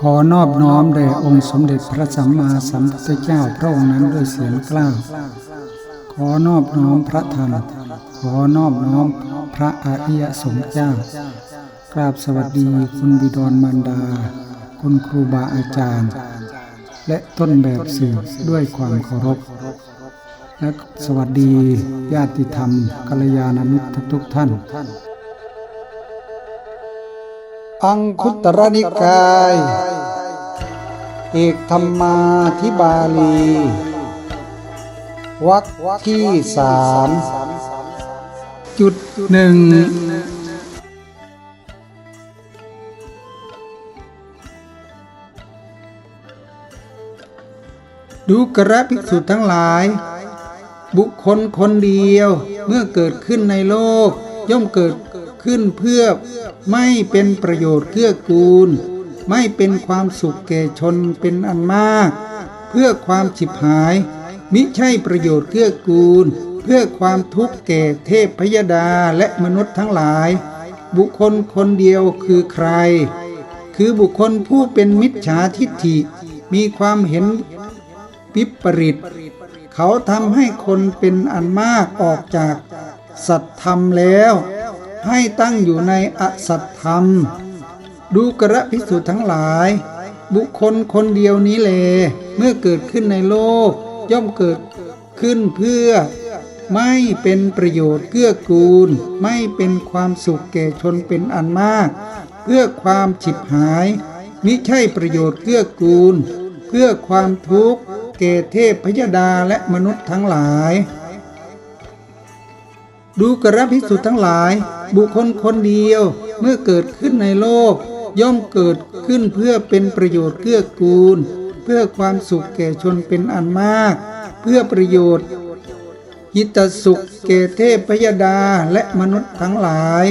ขอนอบน้อมแด่องค์สมเด็จพระสัมมาสัมพุทธเจ้าพระองค์นั้นด้วยเสียงกล้าวขอนอบน้อมพระธรรม ขอนอบน้อมพระอริยสงฆ์เจ้ากราบสวัสดีคุณบิดรมารดา คุณครูบาอาจารย์ และต้นแบบสื่อด้วยความเคารพ และสวัสดีญาติธรรมกัลยาณมิตรทุกๆท่าน อังคุตรนิกาย เอกธรรมาธิบาลีวรรคที่สามจุดหนึ่งดูกระภิกษุทั้งหลาย บุคคลคนเดียวเมื่อเกิดขึ้นในโลก ย่อมเกิด ขึ้นเพื่อไม่เป็นประโยชน์เกื้อกูล ไม่เป็นความสุขแก่ชนเป็นอันมาก เพื่อความฉิบหาย มิใช่ประโยชน์เกื้อกูล เพื่อความทุกข์แก่เทพพยดาและมนุษย์ทั้งหลาย บุคคลคนเดียวคือใคร คือบุคคลผู้เป็นมิจฉาทิฏฐิ มีความเห็นวิปริตเขาทำให้คนเป็นอันมากออกจากสัตธรรมแล้ว ให้ตั้งอยู่ในอสัตธรรม ดูกระพิสุทั้งหลาย บุคคลคนเดียวนี้แลเมื่อเกิดขึ้นในโลก ย่อมเกิดขึ้นเพื่อ ไม่เป็นประโยชน์เกื้อกูล ไม่เป็นความสุขแก่ชนเป็นอันมาก เพื่อความฉิบหายมิใช่ประโยชน์เกื้อกูล เพื่อความทุกข์แก่เทพพยดาและมนุษย์ทั้งหลาย ดูกระพิสุทั้งหลาย บุคคลคนเดียวเมื่อเกิดขึ้นในโลก ย่อมเกิดขึ้นเพื่อเป็นประโยชน์เกื้อกูล เพื่อความสุขแก่ชนเป็นอันมาก เพื่อประโยชน์ยิตสุขแก่เทพพยดาและมนุษย์ทั้งหลาย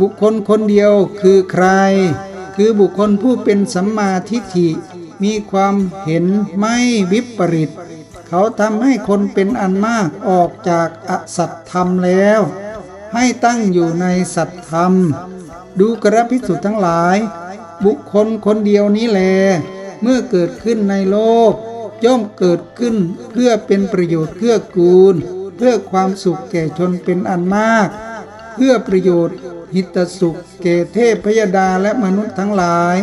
บุคคลคนเดียวคือใคร คือบุคคลผู้เป็นสัมมาทิฏฐิ มีความเห็นไม่วิปริต เขาทำให้คนเป็นอันมากออกจากอสัตธรรมแล้ว ให้ตั้งอยู่ในสัตธรรม ดูกระพิสุทั้งหลาย บุคคลคนเดียวนี้แล เมื่อเกิดขึ้นในโลก ย่อมเกิดขึ้นเพื่อเป็นประโยชน์เพื่อกูล เพื่อความสุขแก่ชนเป็นอันมาก เพื่อประโยชน์หิตสุขแก่เทพพยดาและมนุษย์ทั้งหลาย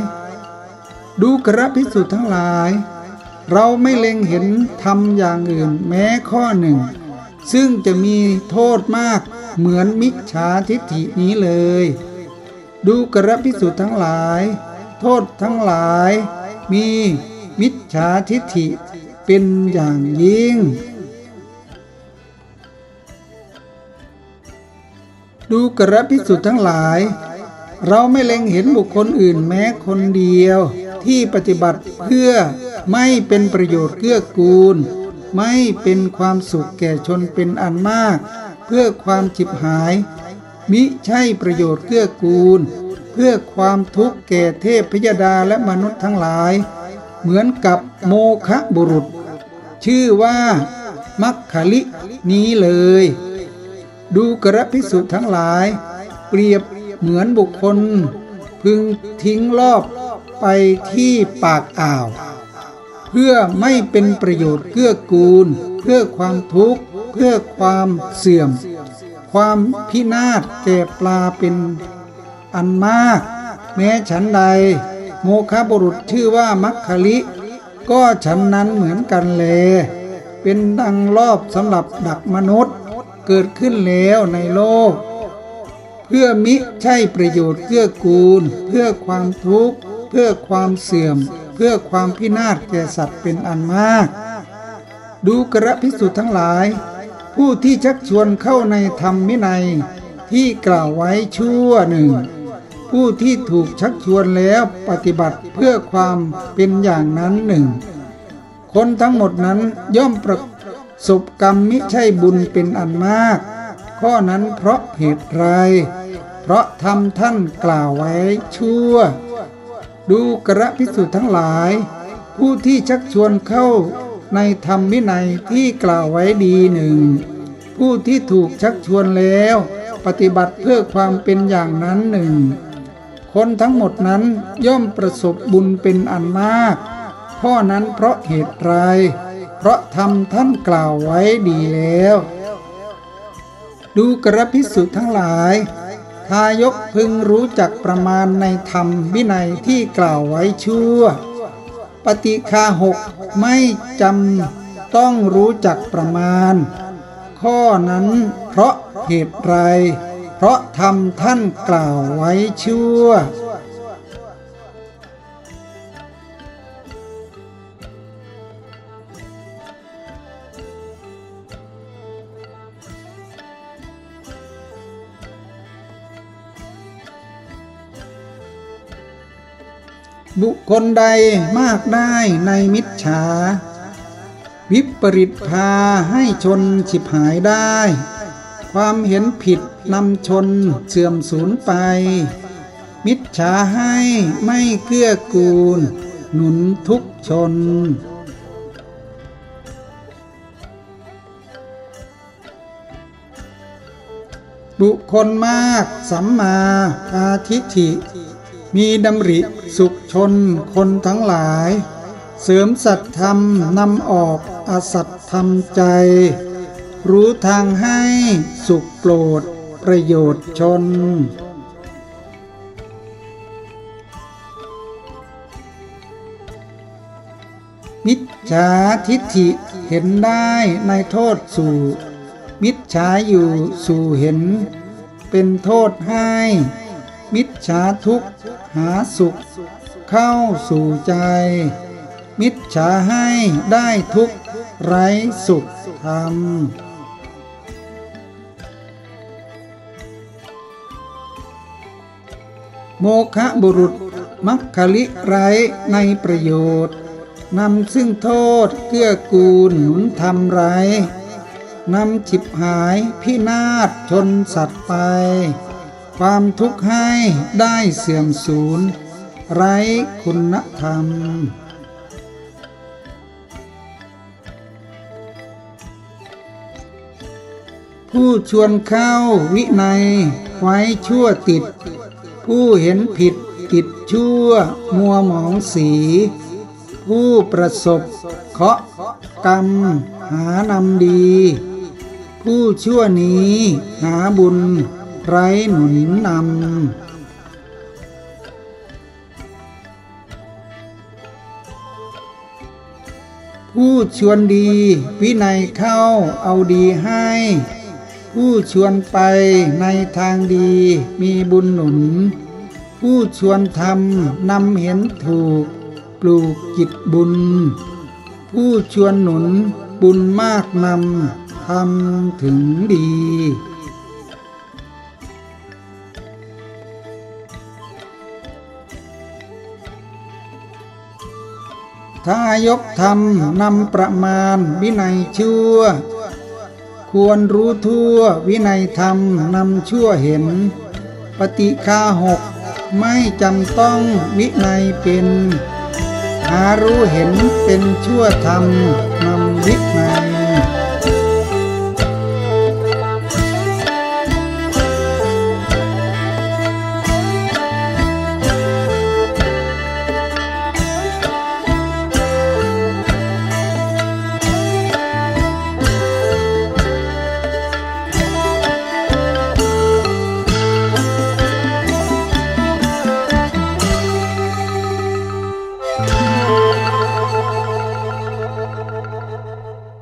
ดูกระพิสุทั้งหลาย เราไม่เล็งเห็นทำอย่างอื่นแม้ข้อหนึ่ง ซึ่งจะมีโทษมาก เหมือนมิจฉาทิฏฐินี้เลย ดูกระพิสุทั้งหลาย โทษทั้งหลาย มีมิจฉาทิฏฐิเป็นอย่างยิ่ง ดูกระพิสุทั้งหลาย เราไม่เล็งเห็นบุคคลอื่นแม้คนเดียว ที่ปฏิบัติเพื่อไม่เป็นประโยชน์เกื้อกูล ไม่เป็นความสุขแก่ชนเป็นอันมาก เพื่อความจิบหาย มิใช่ประโยชน์เกื้อกูล เพื่อความทุกข์แก่เทพพยดาและมนุษย์ทั้งหลาย เหมือนกับโมคะบุรุษ ชื่อว่า มัคคลินี้เลย ดูกระพิสุทั้งหลาย เปรียบเหมือนบุคคล พึงทิ้งรอบไปที่ปากอ่าว เพื่อไม่เป็นประโยชน์เกื้อกูล เพื่อความทุกข์ เพื่อความเสื่อม ความพินาศแก่ปลาเป็นอันมาก แม้ฉันใด โมคาบุรุษชื่อว่ามัคคลิ ก็ฉันนั้นเหมือนกันแลเป็นดังรอบสำหรับดักมนุษย์เกิดขึ้นแล้วในโลก เพื่อมิใช่ประโยชน์เกื้อกูล เพื่อความทุกข์ เพื่อความเสื่อม เพื่อความพินาศแก่สัตว์เป็นอันมาก ดูกระพิสุทธ์ทั้งหลาย ผู้ที่ชักชวนเข้าในธรรมวินัยที่กล่าวไว้ชั่วหนึ่ง ผู้ที่ถูกชักชวนแล้วปฏิบัติเพื่อความเป็นอย่างนั้นหนึ่ง คนทั้งหมดนั้นย่อมประสบกรรมมิใช่บุญเป็นอันมาก ข้อนั้นเพราะเหตุไร เพราะทำท่านกล่าวไว้ชั่ว ดูกระพิสุทั้งหลาย ผู้ที่ชักชวนเข้า ในธรรมวินัยที่กล่าวไว้ดีหนึ่ง ผู้ที่ถูกชักชวนแล้ว ปฏิบัติเพื่อความเป็นอย่างนั้นหนึ่ง คนทั้งหมดนั้นย่อมประสบบุญเป็นอันมากข้อนั้นเพราะเหตุไร เพราะธรรมท่านกล่าวไว้ดีแล้ว ดูกระพิสุทั้งหลาย ทายกพึงรู้จักประมาณในธรรมวินัยที่กล่าวไว้ชั่ว ปฏิคาหกไม่จำต้องรู้จักประมาณ ข้อนั้นเพราะเหตุไร เพราะทำท่านกล่าวไว้ชั่ว บุคคลใดมากได้ในมิจฉา วิปริตพาให้ชนฉิบหายได้ ความเห็นผิดนำชนเสื่อมสูญไป มิจฉาให้ไม่เกื้อกูล หนุนทุกชน บุคคลมากสัมมาอาทิฐิ มีดำริสุขชนคนทั้งหลาย เสริมสัตธรรมนำออกอสัตธรรมใจ รู้ทางให้สุขโปรดประโยชน์ชน มิจฉาทิฏฐิเห็นได้ในโทษสู่ มิจฉาอยู่สู่เห็น เป็นโทษให้ มิจฉาทุกข์หาสุข เข้าสู่ใจ มิจฉาให้ได้ทุกข์ไร้สุขธรรมโมฆะบุรุษมักคลิไร้ในประโยชน์ นำซึ่งโทษเกื้อกูลหนุนทำไรนำฉิบหายพินาศชนสัตว์ไป ความทุกข์ให้ได้เสื่อมสูญ ไร้คุณธรรม ผู้ชวนเข้าวินัยไว้ชั่วติด ผู้เห็นผิดกิจชั่วมัวหมองสี ผู้ประสบเคาะกรรมหานำดี ผู้ชั่วนี้หาบุญ ไร้หนุนนำ ผู้ชวนดีวินัยเข้าเอาดีให้ ผู้ชวนไปในทางดีมีบุญหนุน ผู้ชวนทำนำเห็นถูก ปลูกจิตบุญ ผู้ชวนหนุนบุญมากนำทำถึงดี ถ้ายกธรรมนำประมาณวินัยชั่ว ควรรู้ทั่ววินัยธรรมนำชั่วเห็น ปฏิคาหกไม่จำต้องวินัยเป็น หารู้เห็นเป็นชั่วธรรมนำวินัย